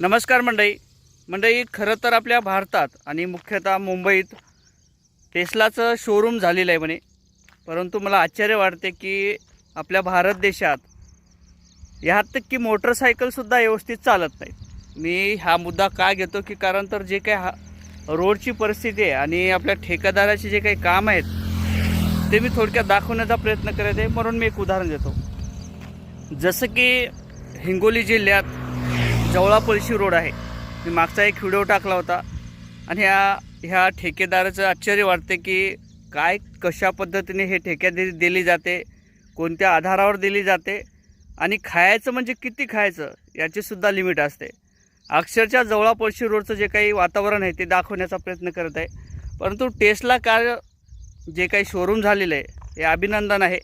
नमस्कार मंडळी. मंडळी खरं तर आपल्या भारतात आणि मुख्यतः मुंबईत टेस्लाचं शोरूम झालेलं आहे म्हणे. परंतु मला आश्चर्य वाटते की आपल्या भारत देशात ह्यात की मोटरसायकलसुद्धा व्यवस्थित चालत नाही मी हा मुद्दा का घेतो की कारण तर जे काही हा रोडची परिस्थिती आहे आणि आपल्या ठेकेदाराचे जे काही काम आहेत ते मी थोडक्यात दाखवण्याचा प्रयत्न करत आहे. म्हणून मी एक उदाहरण देतो. जसं की हिंगोली जिल्ह्यात जवळा पळशी रोड आहे. मी मागचा एक व्हिडिओ टाकला होता आणि ह्या ह्या ठेकेदाराचं आश्चर्य वाटते की काय कशा पद्धतीने हे ठेकेदारी दिली जाते कोणत्या आधारावर दिली जाते आणि खायचं म्हणजे किती खायचं याचीसुद्धा लिमिट असते. अक्षरशः जवळा पळशी रोडचं जे काही वातावरण आहे ते दाखवण्याचा प्रयत्न करत आहे. परंतु टेस्टला कार जे काही शोरूम झालेलं आहे हे अभिनंदन आहे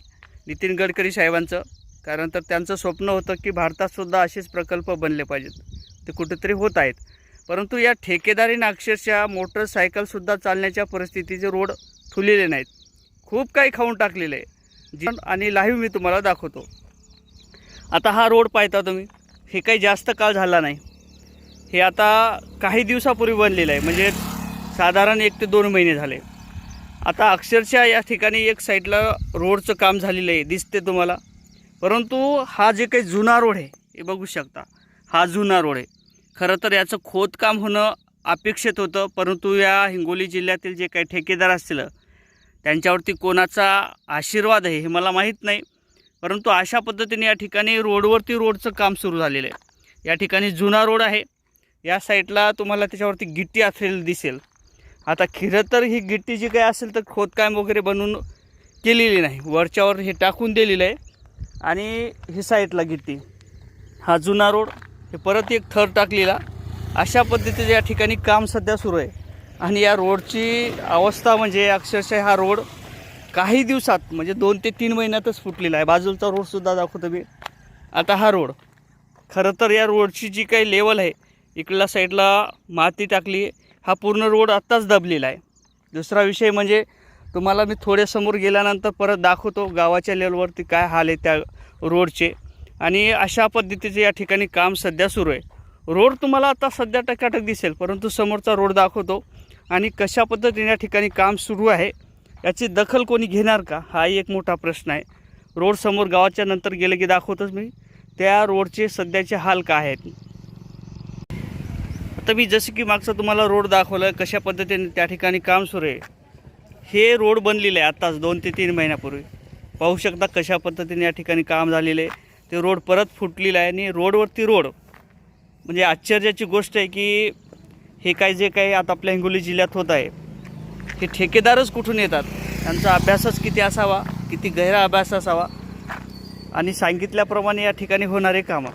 नितीन गडकरी साहेबांचं. कारण तर त्यांचं स्वप्न होतं की भारतातसुद्धा असेच प्रकल्प बनले पाहिजेत. ते कुठेतरी होत आहेत. परंतु या ठेकेदारीनं अक्षरशः मोटरसायकलसुद्धा चालण्याच्या परिस्थितीचे रोड ठुलेले नाहीत. खूप काही खाऊन टाकलेले आहे. जी आणि लाईव्ह मी तुम्हाला दाखवतो. आता हा रोड पाहता तुम्ही. हे काही जास्त काळ झाला नाही. हे आता काही दिवसापूर्वी बनलेलं आहे. म्हणजे साधारण एक ते दोन महिने झाले. आता अक्षरशः या ठिकाणी एक साईडला रोडचं काम झालेलं आहे. दिसते तुम्हाला. परंतु हा जे काही जुना रोड आहे हे बघू शकता. हा जुना रोड आहे. खरं तर याचं खोदकाम होणं अपेक्षित होतं परंतु या हिंगोली जिल्ह्यातील जे काही ठेकेदार असतील त्यांच्यावरती कोणाचा आशीर्वाद आहे हे मला माहीत नाही. परंतु अशा पद्धतीने या ठिकाणी रोडवरती रोडचं काम सुरू झालेलं आहे. या ठिकाणी जुना रोड आहे. या साईडला तुम्हाला त्याच्यावरती गिट्टी असलेली दिसेल. आता खरं तर ही गिट्टी जी काही असेल तर खोदकाम वगैरे बनवून केलेली नाही. वरच्यावर हे टाकून दिलेलं आहे. आणि ही साईडला गिट्टी. हा जुना रोड हे परत एक थर टाकलेला. अशा पद्धतीचं या ठिकाणी काम सध्या सुरू आहे. आणि या रोडची अवस्था म्हणजे अक्षरशः हा रोड काही दिवसात म्हणजे दोन ते तीन महिन्यातच फुटलेला आहे. बाजूचा रोडसुद्धा दाखवतो मी. आता हा रोड. खरं तर या रोडची जी काही लेवल आहे इकडल्या साईडला माती टाकली हा पूर्ण रोड आत्ताच दबलेला आहे. दुसरा विषय म्हणजे तुम्हाला मी थोड्यासमोर गेल्यानंतर परत दाखवतो गावाच्या लेवलवरती काय हाल आहे त्या रोडचे. आणि अशा पद्धतीचे या ठिकाणी काम सध्या सुरू आहे. रोड तुम्हाला आता सध्या टकाटक दिसेल परंतु समोरचा रोड दाखवतो. आणि कशा पद्धतीने या ठिकाणी काम सुरू आहे याची दखल कोणी घेणार का? हाही एक मोठा प्रश्न आहे. रोड समोर गावाच्या नंतर गेलं की दाखवतोच मी. त्या रोडचे सध्याचे हाल काय आहेत? आता मी जसं की मागचं तुम्हाला रोड दाखवलं कशा पद्धतीने त्या ठिकाणी काम सुरू आहे. हे रोड बनलेलं आहे आत्ताच दोन ते तीन महिन्यापूर्वी. पाहू शकता कशा पद्धतीने या ठिकाणी काम झालेलं आहे. ते रोड परत फुटलेलं आहे आणि रोडवरती रोड. म्हणजे आश्चर्याची गोष्ट आहे की हे काय जे काही आता आपल्या हिंगोली जिल्ह्यात होत आहे हे ठेकेदारच कुठून येतात? त्यांचा अभ्यासच किती असावा किती गहिरा अभ्यास असावा? आणि सांगितल्याप्रमाणे या ठिकाणी होणारे कामं.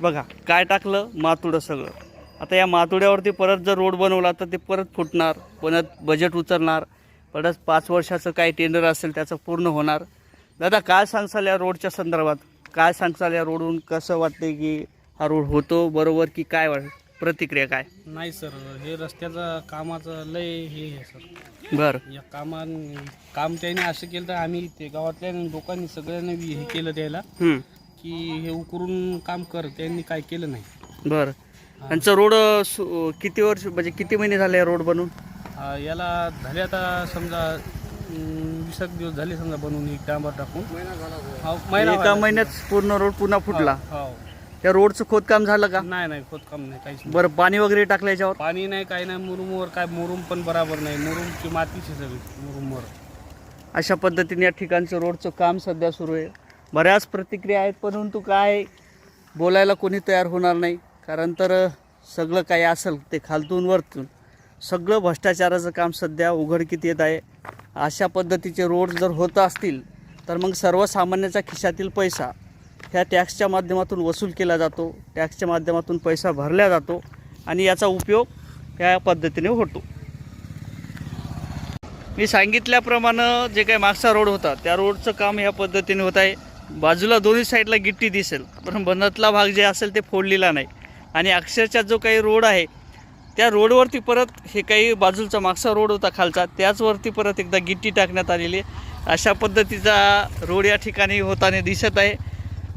बघा काय टाकलं? मातुडं सगळं. आता या मातुड्यावरती परत जर रोड बनवला तर ते परत फुटणार परत बजेट उचलणार. परत पाच वर्षाचं काय टेंडर असेल त्याचं पूर्ण होणार. दादा काय सांगसाल या रोडच्या संदर्भात? काय सांगसाल या रोडवरून कसं वाटते की हा रोड होतो? बरोबर की काय वाट प्रतिक्रिया काय? नाही सर हे रस्त्याचं कामाचं लय हे आहे सर. बरं. या कामा काम त्याने असं केलं तर आम्ही ते गावातल्या लोकांनी सगळ्यांनी बी हे केलं त्याला. हं, की हे उकरून काम कर त्यांनी काय केलं नाही. बरं. यांचं रोड सु- किती वर्ष म्हणजे किती महिने झाले रोड बनून? याला झाले आता समजा वीस एक दिवस झाले समजा बनवून एक डांबर टाकून. हो, महिना एका. महिन्यात पूर्ण रोड पुन्हा फुटला. हो, हो. त्या रोडचं खोदकाम झालं का? नाही नाही खोदकाम नाही काहीच नाही. बरं पाणी वगैरे टाकलं याच्यावर? पाणी नाही काही नाही मुरुमवर काय मुरुम पण बराबर नाही. मुरुमची मातीची सगळी मुरुमवर. अशा पद्धतीने या ठिकाणचं रोडचं काम सध्या सुरू आहे. बऱ्याच प्रतिक्रिया आहेत परंतु काय बोलायला कोणी तयार होणार नाही. कारण तर सगळं काही असेल ते खालतून वरतून. सगळं भ्रष्टाचाराचं काम सध्या उघडकीत येत आहे. अशा पद्धतीचे रोड जर होत असतील तर मग सर्वसामान्याच्या खिशातील पैसा ह्या टॅक्सच्या माध्यमातून वसूल केला जातो. टॅक्सच्या माध्यमातून पैसा भरला जातो आणि याचा उपयोग ह्या पद्धतीने होतो. मी सांगितल्याप्रमाणे जे काही मागचा रोड होता त्या रोडचं काम या पद्धतीने होत आहे. बाजूला दोन्ही साईडला गिट्टी दिसेल पण बनतला भाग जे असेल ते फोडलेला नाही. आणि अक्षरशः जो काही रोड आहे त्या रोडवरती परत हे काही बाजूचा मागचा रोड होता खालचा त्याचवरती परत एकदा गिट्टी टाकण्यात आलेली आहे. अशा पद्धतीचा रोड या ठिकाणी होताना दिसत आहे.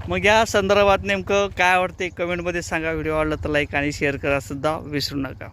मग या संदर्भात नेमकं काय आवडते कमेंटमध्ये सांगा. व्हिडिओ आवडला तर लाईक आणि शेअर करासुद्धा विसरू नका.